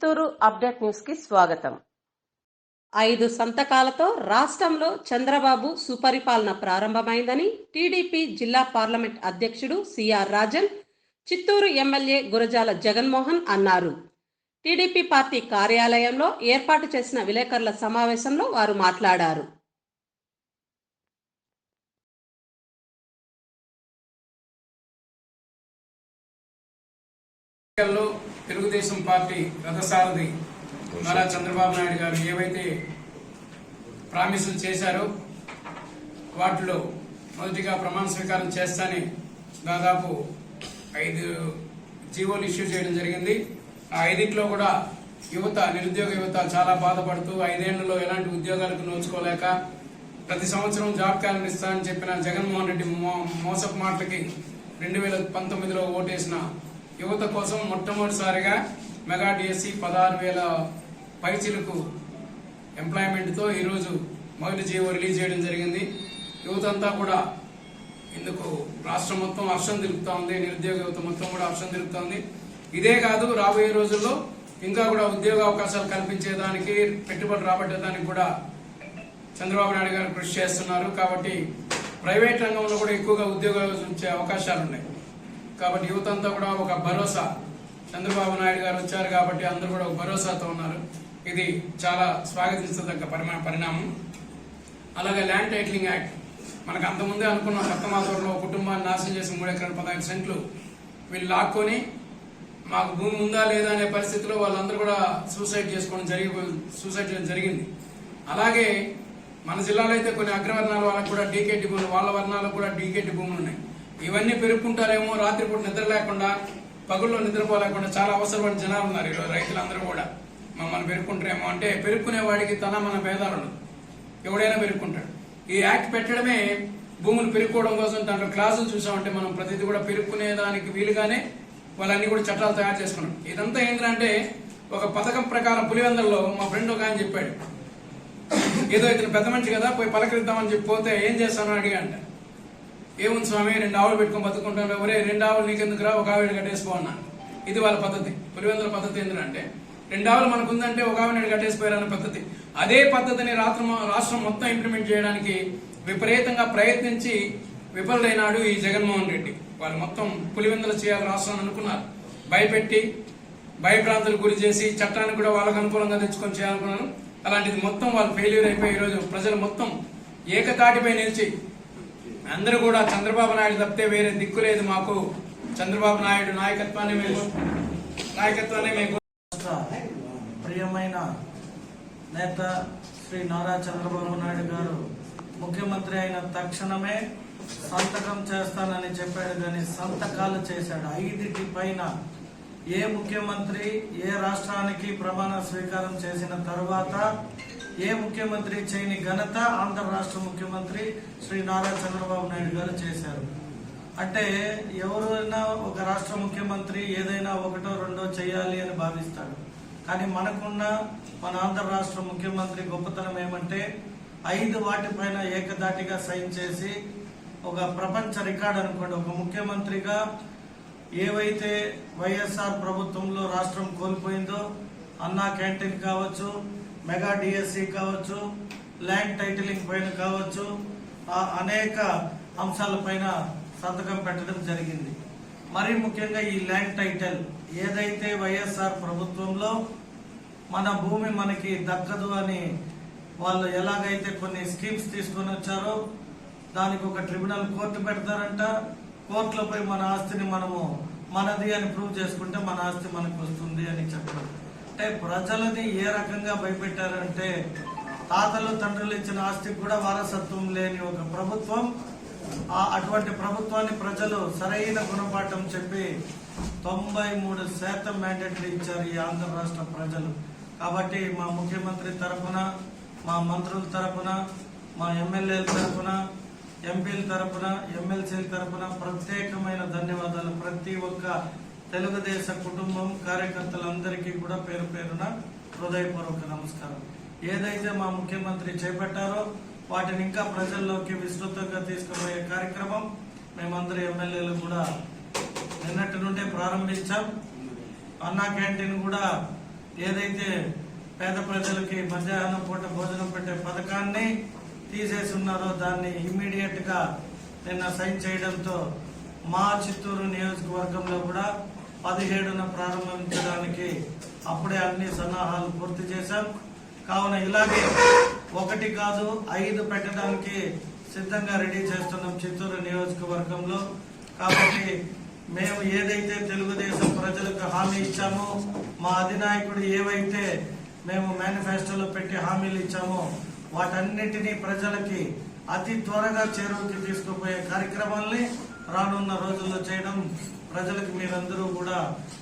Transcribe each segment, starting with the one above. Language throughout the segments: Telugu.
చిత్తూరు అప్డేట్ న్యూస్కి స్వాగతం. ఐదు సంతకాలతో రాష్ట్రంలో చంద్రబాబు సుపరిపాలన ప్రారంభమైందని టీడీపీ జిల్లా పార్లమెంట్ అధ్యక్షుడు సిఆర్ రాజన్ చిత్తూరు ఎమ్మెల్యే గురజాల జగన్మోహన్ అన్నారు. టీడీపీ పార్టీ కార్యాలయంలో ఏర్పాటు చేసిన విలేకరుల సమావేశంలో వారు మాట్లాడారు. తెలుగుదేశం పార్టీ రథసారథి నారా చంద్రబాబు నాయుడు గారు ఏవైతే ప్రామిసులు చేశారో వాటిలో మొదటిగా ప్రమాణ స్వీకారం చేస్తానే దాదాపు ఐదు జీవోలు ఇష్యూ చేయడం జరిగింది. ఆ ఐదింట్లో కూడా యువత నిరుద్యోగ యువత చాలా బాధపడుతూ ఐదేళ్ళలో ఎలాంటి ఉద్యోగాలకు నోచుకోలేక ప్రతి సంవత్సరం జాబ్ క్యాలెండర్ ఇస్తానని చెప్పిన జగన్మోహన్ రెడ్డి మో- మోసపు మాటలకి రెండు వేల పంతొమ్మిదిలో ఓటేసిన యువత కోసం మొట్టమొదటిసారిగా మెగా డిఎస్సి పదహారు వేల పైచిలకు ఎంప్లాయ్మెంట్తో ఈరోజు మొదటి జీవో రిలీజ్ చేయడం జరిగింది. యువత అంతా కూడా ఇందుకు రాష్ట్రం మొత్తం హర్షం తెలుపుతా ఉంది. నిరుద్యోగ యువత మొత్తం కూడా హర్షం తెలుపుతా ఉంది. ఇదే కాదు రాబోయే రోజుల్లో ఇంకా కూడా ఉద్యోగ అవకాశాలు కల్పించేదానికి పెట్టుబడి రాబట్టేదానికి కూడా చంద్రబాబు నాయుడు గారు కృషి చేస్తున్నారు. కాబట్టి ప్రైవేట్ రంగంలో కూడా ఎక్కువగా ఉద్యోగాలు వచ్చే అవకాశాలు ఉన్నాయి కాబట్టి యువత అంతా కూడా ఒక భరోసా. చంద్రబాబు నాయుడు గారు వచ్చారు కాబట్టి అందరూ కూడా ఒక భరోసాతో ఉన్నారు. ఇది చాలా స్వాగతించదగ్గ పరిమా పరిణామం. అలాగే ల్యాండ్ టైటిలింగ్ యాక్ట్. మనకు అంతకుముందే అనుకున్న కొత్త మాధవరంలో కుటుంబాన్ని నాశనం చేసి మూడు ఎకరాల పదహైదు సెంట్లు వీళ్ళు లాక్కొని మాకు భూమి ఉందా లేదా అనే పరిస్థితిలో వాళ్ళందరూ కూడా సూసైడ్ చేసుకోవడం జరిగి సూసైడ్ చేయడం జరిగింది. అలాగే మన జిల్లాలో అయితే కొన్ని అగ్రవర్ణాల వాళ్ళకు కూడా డీకేటి భూములు వాళ్ళ వర్ణాలకు కూడా డీకేటి భూములు ఉన్నాయి. ఇవన్నీ పెరుక్కుంటారేమో రాత్రిపూట నిద్ర లేకుండా పగుల్లో నిద్రపోలేకుండా చాలా అవసరమైన జనాలు ఉన్నారు ఈరోజు రైతులందరూ కూడా. మమ్మల్ని పెరుక్కుంటారేమో అంటే పెరుక్కునే వాడికి తన మన భేదాలు ఉండదు ఎవడైనా పెరుక్కుంటాడు. ఈ యాక్ట్ పెట్టడమే భూములు పెరుక్కోవడం కోసం దాంట్లో క్లాసులు చూసామంటే మనం ప్రతిదీ కూడా పెరుక్కునే దానికి వీలుగానే వాళ్ళన్ని కూడా చట్టాలు తయారు చేసుకున్నాం. ఇదంతా ఏంటంటే ఒక పథకం ప్రకారం పులివెందల్లో మా ఫ్రెండ్ ఒక ఆయన చెప్పాడు. ఏదో ఇతను పెద్ద మనిషి కదా పోయి పలకరిద్దామని చెప్పి పోతే ఏం చేస్తాను అడిగా అంటే ఏముంది స్వామి? రెండు ఆవులు పెట్టుకొని బతుకుంటాను ఎవరే? రెండు ఆవులు నీకెందుకురా? ఒక ఆవిడ కట్టేసిపో అన్నా ఇది వాళ్ళ పద్ధతి. పులివెందుల పద్ధతి ఏంటంటే రెండు ఆవులు మనకు ఉందంటే ఒక ఆవిడ కట్టేసిపోయారన్న పద్ధతి. అదే పద్ధతిని రాష్ట్రం రాష్ట్రం మొత్తం ఇంప్లిమెంట్ చేయడానికి విపరీతంగా ప్రయత్నించి విఫలైనాడు ఈ జగన్మోహన్ రెడ్డి. వాళ్ళు మొత్తం పులివెందులు చేయాలి రాష్ట్రం అనుకున్నారు. భయపెట్టి భయప్రాంతాలకు గురి చేసి చట్టాన్ని కూడా వాళ్ళకు అనుకూలంగా తెచ్చుకొని చేయాలనుకున్నారు. అలాంటిది మొత్తం వాళ్ళు ఫెయిల్యూర్ అయిపోయి ఈరోజు ప్రజలు మొత్తం ఏకతాటిపై నిలిచి అందరూ కూడా చంద్రబాబు నాయుడు తప్పితే వేరే దిక్కు లేదు మాకు. చంద్రబాబు నాయుడు నాయకత్వాన్ని మేము నాయకత్వాన్ని మేము ప్రియమైన నేత శ్రీ నారా చంద్రబాబు నాయుడు గారు ముఖ్యమంత్రి అయిన తక్షణమే సంతకం చేస్తానని చెప్పాడు కానీ సంతకాలు చేశాడు. ఐదుటి పైన ఏ ముఖ్యమంత్రి ఏ రాష్ట్రానికి ప్రమాణ స్వీకారం చేసిన తరువాత ఏ ముఖ్యమంత్రి చేయని ఘనత ఆంధ్ర రాష్ట్ర ముఖ్యమంత్రి శ్రీ నారా చంద్రబాబు నాయుడు గారు చేశారు. అంటే ఎవరైనా ఒక రాష్ట్ర ముఖ్యమంత్రి ఏదైనా ఒకటో రెండో చేయాలి అని భావిస్తాడు కానీ మనకున్న మన ఆంధ్ర రాష్ట్ర ముఖ్యమంత్రి గొప్పతనం ఏమంటే ఐదు వాటిపైన ఏకదాటిగా సైన్ చేసి ఒక ప్రపంచ రికార్డ్ అనుకోండి. ఒక ముఖ్యమంత్రిగా ఏవైతే వైఎస్ఆర్ ప్రభుత్వంలో రాష్ట్రం కోల్పోయిందో అన్నా క్యాంటీన్ కావచ్చు మెగా డిఎస్సి కావచ్చు ల్యాండ్ టైటిలింగ్ పైన కావచ్చు ఆ అనేక అంశాలపైన సంతకం పెట్టడం జరిగింది. మరి ముఖ్యంగా ఈ ల్యాండ్ టైటిల్ ఏదైతే వైఎస్ఆర్ ప్రభుత్వంలో మన భూమి మనకి దక్కదు అని వాళ్ళు ఎలాగైతే కొన్ని స్కీమ్స్ తీసుకొని వచ్చారో దానికి ఒక ట్రిబ్యునల్ కోర్టు పెడతారంట. కోర్టులపై మన ఆస్తిని మనము మనది అని ప్రూవ్ చేసుకుంటే మన ఆస్తి మనకు వస్తుంది అని చెప్పడం. అంటే ప్రజలని ఏ రకంగా భయపెట్టారంటే తాతలు తండ్రులు ఇచ్చిన ఆస్తికి కూడా వారసత్వం లేని ఒక ప్రభుత్వం అటువంటి ప్రభుత్వాన్ని ప్రజలు సరైన గుణపాఠం చెప్పి తొంభై మూడు శాతం మ్యాండేట్లు ఇచ్చారు ఈ ఆంధ్ర రాష్ట్ర ప్రజలు. కాబట్టి మా ముఖ్యమంత్రి తరఫున మా మంత్రుల తరఫున మా ఎమ్మెల్యేల తరఫున ఎంపీల తరఫున ఎమ్మెల్సీల తరఫున ప్రత్యేకమైన ధన్యవాదాలు. ప్రతి ఒక్క తెలుగుదేశ కుటుంబం కార్యకర్తలందరికీ కూడా పేరు పేరున హృదయపూర్వక నమస్కారం. ఏదైతే మా ముఖ్యమంత్రి చేపట్టారో వాటిని ఇంకా ప్రజల్లోకి విస్తృతంగా తీసుకుపోయే కార్యక్రమం మేమందరూ ఎమ్మెల్యేలు కూడా నిన్నటి నుండే ప్రారంభించాం. అన్నా క్యాంటీన్ కూడా ఏదైతే పేద ప్రజలకి మధ్యాహ్నం పూట భోజనం పెట్టే పథకాన్ని తీసేసి ఉన్నారో దాన్ని ఇమ్మీడియట్గా నిన్న సైన్ చేయడంతో మా చిత్తూరు నియోజకవర్గంలో కూడా పదిహేడున ప్రారంభించడానికి అప్పుడే అన్ని సన్నాహాలు పూర్తి చేశాం. కావున ఇలాగే ఒకటి కాదు ఐదు పెట్టడానికి సిద్ధంగా రెడీ చేస్తున్నాం చిత్తూరు నియోజకవర్గంలో. కాబట్టి మేము ఏదైతే తెలుగుదేశం ప్రజలకు హామీ ఇచ్చామో మా అధినాయకుడు ఏవైతే మేము మేనిఫెస్టోలో పెట్టి హామీలు ఇచ్చామో వాటన్నిటినీ ప్రజలకి అతి త్వరగా చేరువకి తీసుకుపోయే కార్యక్రమాల్ని రానున్న రోజుల్లో చేయడం ప్రజలకు మీరందరూ కూడా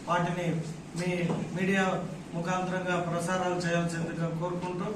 వాటిని మీ మీడియా ముఖాంతరంగా ప్రసారాలు చేయాల్సిందిగా కోరుకుంటూ